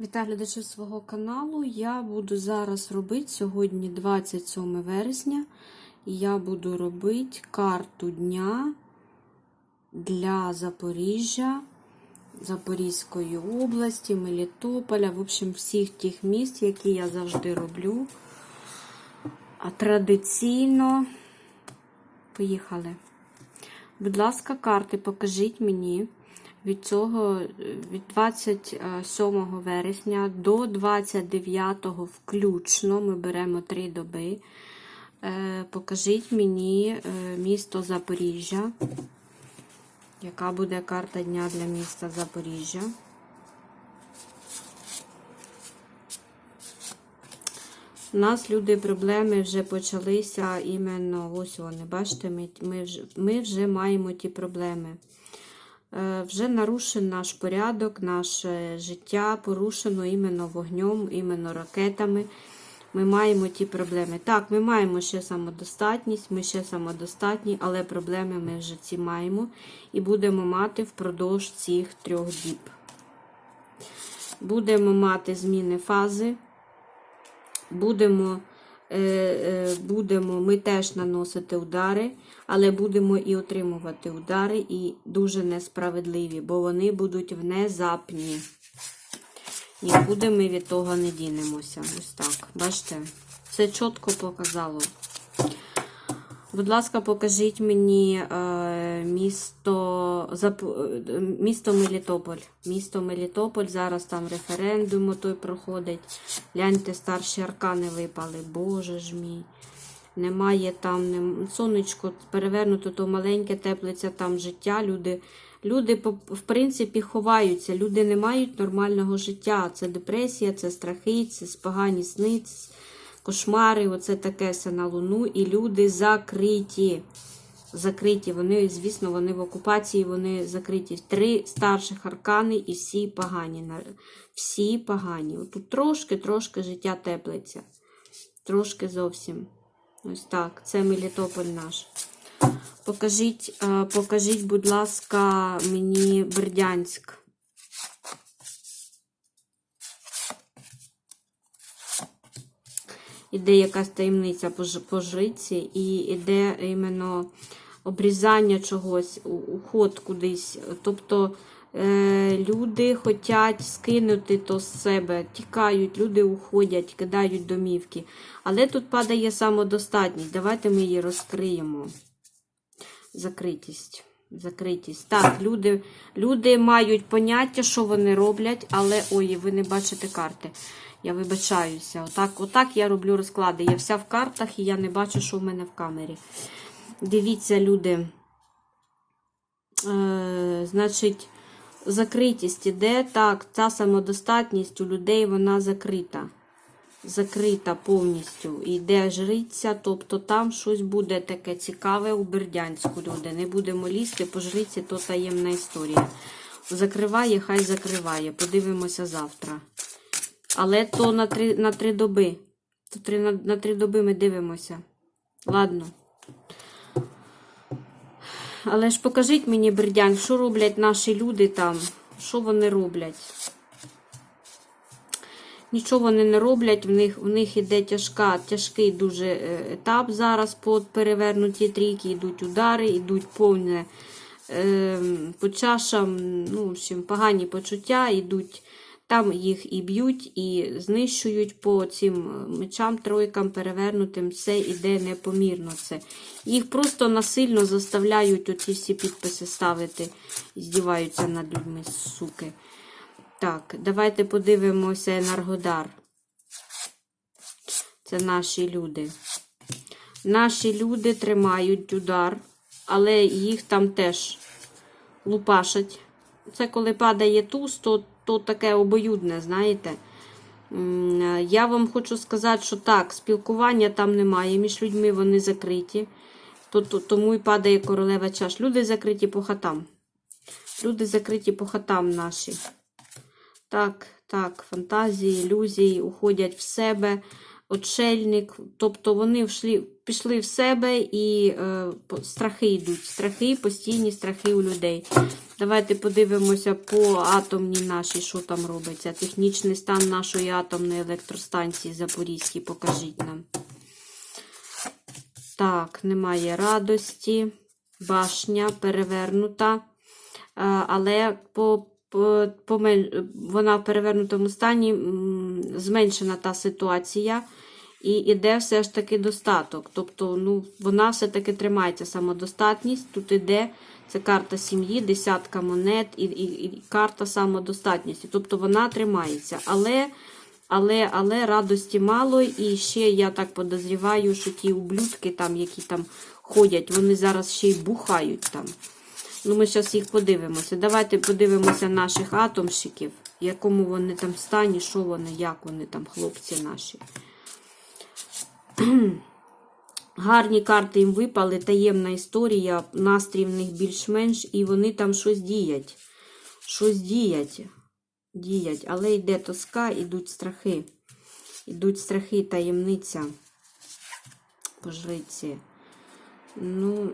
Вітаю глядачів свого каналу. Я буду зараз робити сьогодні 27 вересня. Я буду робити карту дня для Запоріжжя, Запорізької області, Мелітополя, в общем, всіх тих міст, які я завжди роблю. А традиційно поїхали. Будь ласка, карти, покажіть мені від цього від 27 вересня до 29 включно ми беремо три доби. Е, Покажіть мені е, місто Запоріжжя. Яка буде карта дня для міста Запоріжжя? У нас люди проблеми вже почалися іменно ось вони. Бачите, ми, вже, ми вже маємо ті проблеми. Е, Вже нарушен наш порядок, наше життя порушено іменно вогнем, іменно ракетами. Ми маємо ті проблеми. Так, ми маємо ще самодостатність, ми ще самодостатні, але проблеми ми вже ці маємо і будемо мати впродовж цих трьох діб. Будемо мати зміни фази. Будемо, будемо ми теж наносити удари, але будемо і отримувати удари, і дуже несправедливі, бо вони будуть внезапні. Нікуди ми від того не дінемося. Ось так. Бачите? Це чітко показало. Будь ласка, покажіть мені е, місто е, місто Мелітополь. Місто Мелітополь, зараз там референдум той проходить. Гляньте, старші аркани випали. Боже ж мій. Немає там нем... сонечко перевернуто, то маленьке теплиця, там життя. Люди, люди в принципі, ховаються. Люди не мають нормального життя. Це депресія, це страхи, це спогані сни, кошмари, оце таке на луну, і люди закриті. Закриті. Вони, звісно, вони в окупації, вони закриті. Три старших аркани і всі погані. Всі погані. Тут трошки-трошки життя теплиться. Трошки зовсім. Ось так. Це Мелітополь наш. Покажіть, е, покажіть, будь ласка, мені Бердянськ. Іде якась таємниця по, і іде іменно обрізання чогось, уход кудись. Тобто е, люди хочуть скинути то з себе, тікають, люди уходять, кидають домівки. Але тут падає самодостатність. Давайте ми її розкриємо. Закритість. Закритість. Так, люди, люди мають поняття, що вони роблять, але ой, ви не бачите карти. Я вибачаюся. Отак, отак я роблю розклади. Я вся в картах і я не бачу, що в мене в камері. Дивіться, люди. Е, значить, закритість іде. Так, ця самодостатність у людей вона закрита. Закрита повністю. Іде жриця, тобто там щось буде таке цікаве у Бердянську, люди. Не будемо лізти, по жриці то таємна історія. Закриває, хай закриває. Подивимося завтра. Але то на три, на три доби. То три, на, на три доби ми дивимося. Ладно. Але ж покажіть мені, Бердянськ, що роблять наші люди там? Що вони роблять? Нічого вони не роблять, в них, в них іде тяжка, тяжкий дуже е, етап зараз по перевернуті трійки, йдуть удари, йдуть повне е, по чашам, ну, в общем, погані почуття, йдуть, там їх і б'ють, і знищують по цим мечам, тройкам перевернутим, все іде непомірно. це. Їх просто насильно заставляють оці всі підписи ставити здіваються над людьми, суки. Так, давайте подивимося Енергодар. Це наші люди. Наші люди тримають удар, але їх там теж лупашать. Це коли падає туз, то, то таке обоюдне, знаєте. Я вам хочу сказати, що так, спілкування там немає, між людьми вони закриті. То, то, тому і падає королева чаш. Люди закриті по хатам. Люди закриті по хатам наші. Так, так, фантазії, ілюзії уходять в себе. Отшельник. Тобто вони вшли, пішли в себе і е, страхи йдуть. Страхи, постійні страхи у людей. Давайте подивимося по атомній нашій, що там робиться. Технічний стан нашої атомної електростанції Запорізькій. Покажіть нам. Так, немає радості. Башня перевернута. Е, Але по, вона в перевернутому стані зменшена та ситуація. І іде все ж таки достаток. Тобто, ну, вона все-таки тримається самодостатність. Тут іде це карта сім'ї, десятка монет і, і, і карта самодостатності. Тобто вона тримається. Але, але, але радості мало. І ще я так подозріваю, що ті ублюдки, там, які там ходять, вони зараз ще й бухають там. Ну, ми зараз їх подивимося. Давайте подивимося наших атомщиків, в якому вони там стані, що вони, як вони там, хлопці наші. Гарні карти їм випали, таємна історія, настрій в них більш-менш, і вони там щось діять. Щось діять. Діять. Але йде тоска, ідуть страхи. Ідуть страхи, таємниця. По жриці. Ну.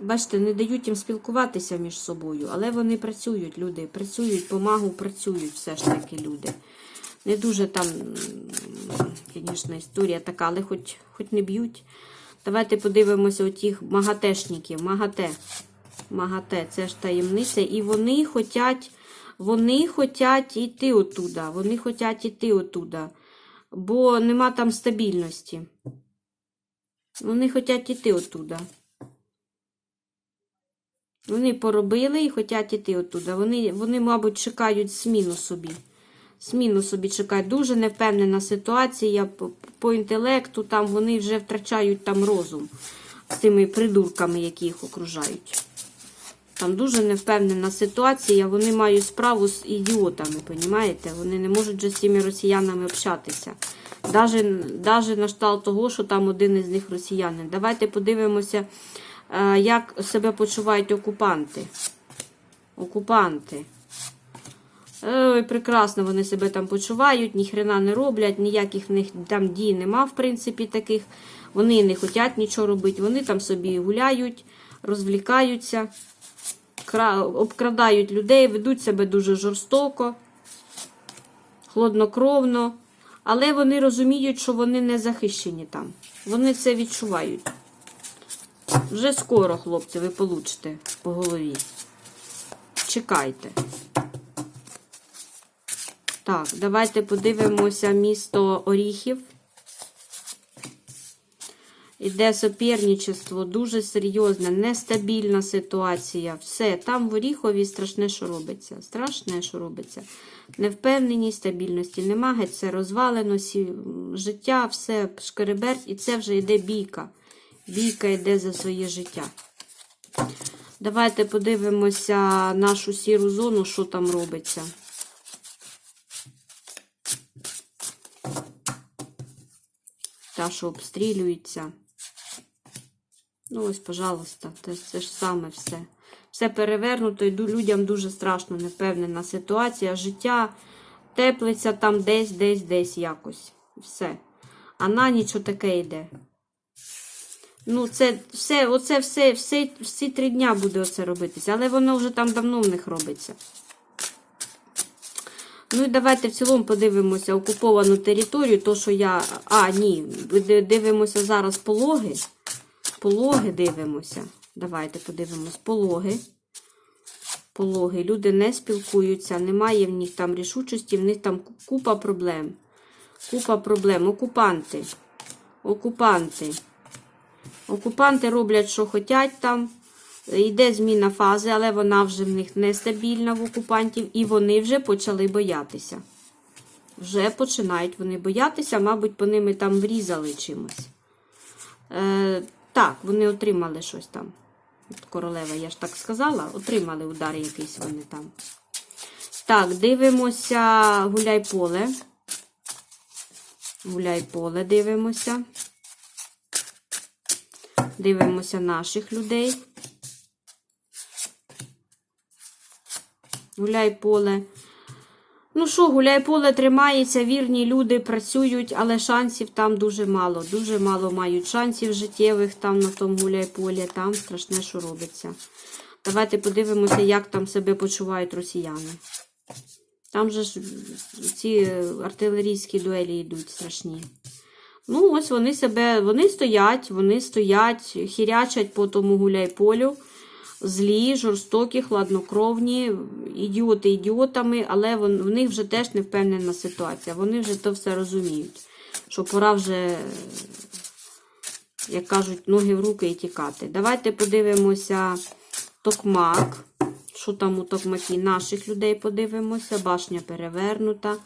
Бачите, не дають їм спілкуватися між собою, але вони працюють, люди. Працюють, помагу працюють все ж таки люди. Не дуже там, звісно, історія така, але хоч, хоч не б'ють. Давайте подивимося отих магатешників. Магате. Магате, це ж таємниця. І вони хотять, вони хотять йти отуда. Вони хотять йти отуда. Бо нема там стабільності. Вони хочуть йти отуда. Вони поробили і хочуть йти оттуда. Вони, вони, мабуть, чекають зміну собі. Зміну собі чекають. Дуже невпевнена ситуація по, по інтелекту. Там вони вже втрачають там розум з тими придурками, які їх окружають. Там дуже невпевнена ситуація. Вони мають справу з ідіотами, понімаєте? Вони не можуть вже з цими росіянами общатися. Даже, даже на штал того, що там один із них росіянин. Давайте подивимося, як себе почувають окупанти. Окупанти. Ой, прекрасно вони себе там почувають, ніхрена не роблять, ніяких в них там дій нема, в принципі, таких. Вони не хочуть нічого робити. Вони там собі гуляють, розвлікаються, обкрадають людей, ведуть себе дуже жорстоко, хладнокровно. Але вони розуміють, що вони не захищені там. Вони це відчувають. Вже скоро, хлопці, ви получите по голові. Чекайте. Так, давайте подивимося місто Оріхів. Іде соперничество, дуже серйозне, нестабільна ситуація. Все, там в Оріхові страшне, що робиться. Страшне, що робиться. Невпевненість, стабільності нема, геть розвалено, життя, все шкереберть, і це вже йде бійка. Бійка йде за своє життя. Давайте подивимося нашу сіру зону, що там робиться. Та, що обстрілюється. Ну, ось, пожалуйста, це, ж саме все. Все перевернуто, і людям дуже страшно, невпевнена ситуація. Життя теплиться там десь, десь, десь якось. Все. А на ніч таке йде. Ну, це все, оце все, все, всі три дня буде оце робитися, але воно вже там давно в них робиться. Ну і давайте в цілому подивимося окуповану територію, то, що я. А, ні, дивимося зараз пологи. Пологи дивимося. Давайте подивимось пологи. Пологи. Люди не спілкуються, немає в них там рішучості, в них там купа проблем. Купа проблем. Окупанти. Окупанти. Окупанти роблять, що хочуть там. Йде зміна фази, але вона вже в них нестабільна в окупантів, і вони вже почали боятися. Вже починають вони боятися, мабуть, по ними там врізали чимось. Е, так, вони отримали щось там. От Королева, я ж так сказала, отримали удар якийсь вони там. Так, дивимося гуляй поле. Гуляй поле дивимося. Дивимося наших людей. Гуляй поле. Ну що, гуляй-поле тримається, вірні люди працюють, але шансів там дуже мало. Дуже мало мають шансів життєвих там на тому гуляй-полі. Там страшне, що робиться. Давайте подивимося, як там себе почувають росіяни. Там же ж ці артилерійські дуелі йдуть страшні. Ну, ось вони себе, вони стоять, вони стоять, хірячать по тому гуляй-полю. Злі, жорстокі, хладнокровні, ідіоти ідіотами, але в них вже теж не впевнена ситуація. Вони вже то все розуміють, що пора вже, як кажуть, ноги в руки і тікати. Давайте подивимося токмак. Що там у токмакі наших людей подивимося. Башня перевернута.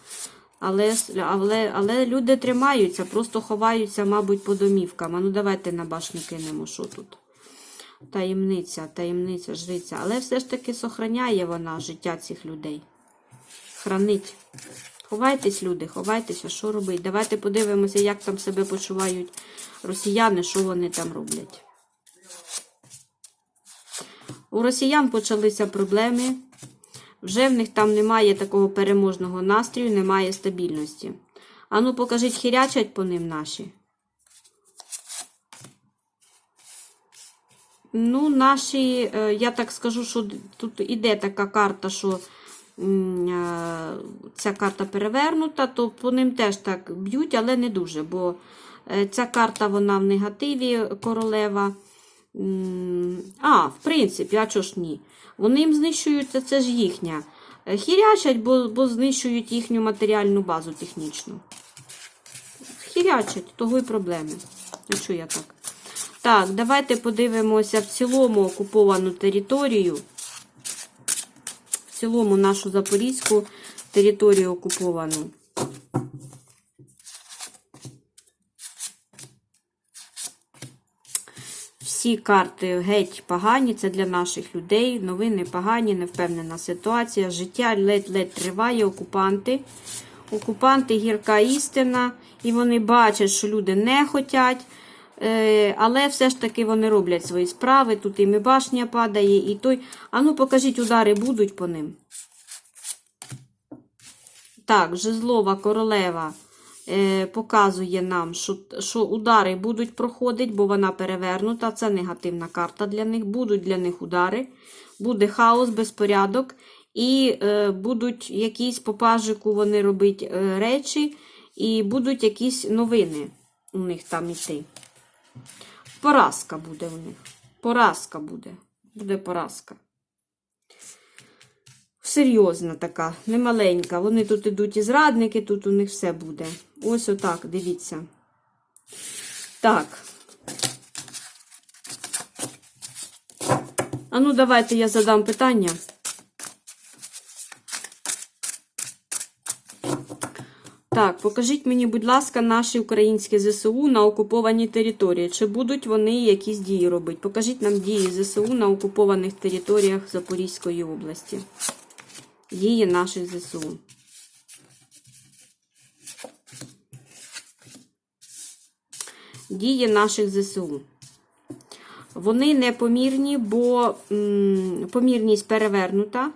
Але, але, але люди тримаються, просто ховаються, мабуть, по домівкам. А ну давайте на башню кинемо, що тут. Таємниця, таємниця, жриця. Але все ж таки сохраняє вона життя цих людей. Хранить. Ховайтесь, люди, ховайтеся, що робить. Давайте подивимося, як там себе почувають росіяни, що вони там роблять. У росіян почалися проблеми. Вже в них там немає такого переможного настрою, немає стабільності. Ану, покажіть, хірячать по ним наші. Ну, наші, е, я так скажу, що тут іде така карта, що е, ця карта перевернута, то по ним теж так б'ють, але не дуже, бо е, ця карта вона в негативі королева. А, в принципі, а чого ж ні? Вони їм знищуються, це ж їхня. Е, Хірячать, бо, бо знищують їхню матеріальну базу технічну. Хірячать, того й проблеми. А чого я так? Так, давайте подивимося в цілому окуповану територію. В цілому нашу Запорізьку територію окуповану. Всі карти геть погані, це для наших людей. Новини погані, невпевнена ситуація. Життя ледь-ледь триває, окупанти. Окупанти гірка істина, і вони бачать, що люди не хочуть. Е, але все ж таки вони роблять свої справи. Тут і башня падає, і той. А ну покажіть, удари будуть по ним. Так, Жезлова королева показує нам, що, удари будуть проходити, бо вона перевернута. Це негативна карта для них. Будуть для них удари, буде хаос, безпорядок, і е, будуть якісь по пажику вони робити е, речі, і будуть якісь новини у них там йти. Поразка буде у них. Поразка буде. Буде поразка. Серйозна така, немаленька. Вони тут ідуть і зрадники, тут у них все буде. Ось отак, дивіться. Так. А ну, давайте я задам питання. Так, покажіть мені, будь ласка, наші українські ЗСУ на окупованій території. Чи будуть вони якісь дії робити? Покажіть нам дії ЗСУ на окупованих територіях Запорізької області. Дії наших ЗСУ. Дії наших ЗСУ. Вони непомірні, бо помірність перевернута.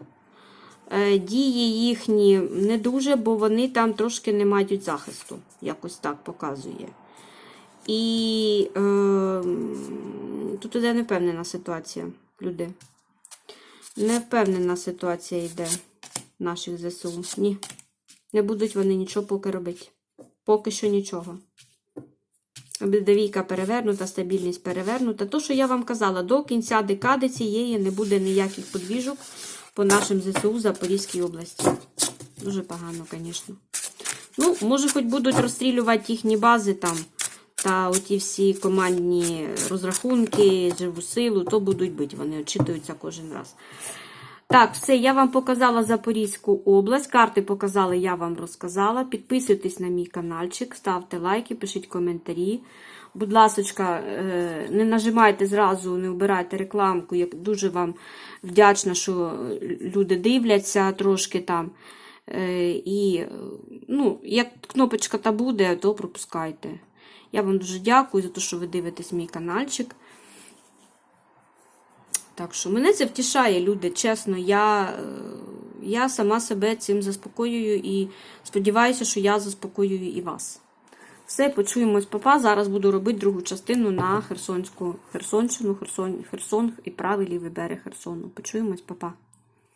Е, Дії їхні не дуже, бо вони там трошки не мають захисту. Якось так показує. І е, тут іде невпевнена ситуація, люди. Невпевнена ситуація йде наших ЗСУ. Ні. Не будуть вони нічого поки робити. Поки що нічого. Бідовійка перевернута, стабільність перевернута. То, що я вам казала, до кінця декади цієї не буде ніяких подвіжок по нашим ЗСУ в Запорізькій області. Дуже погано, звісно. Ну, може, хоч будуть розстрілювати їхні бази там. Та оті всі командні розрахунки, живу силу, то будуть бити. Вони очитуються кожен раз. Так, все, я вам показала Запорізьку область. Карти показала, я вам розказала. Підписуйтесь на мій каналчик, ставте лайки, пишіть коментарі. Будь ласочка, е, не нажимайте зразу, не вбирайте рекламку. Я дуже вам вдячна, що люди дивляться трошки там. Е, І, ну, як кнопочка та буде, то пропускайте. Я вам дуже дякую за те, що ви дивитесь мій каналчик. Так що мене це втішає, люди. Чесно, я, е, я сама себе цим заспокоюю і сподіваюся, що я заспокоюю і вас. Все, почуємось, папа. Зараз буду робити другу частину на Херсонську Херсонщину, Херсон, Херсон і правий лівий берег Херсону. Почуємось, папа.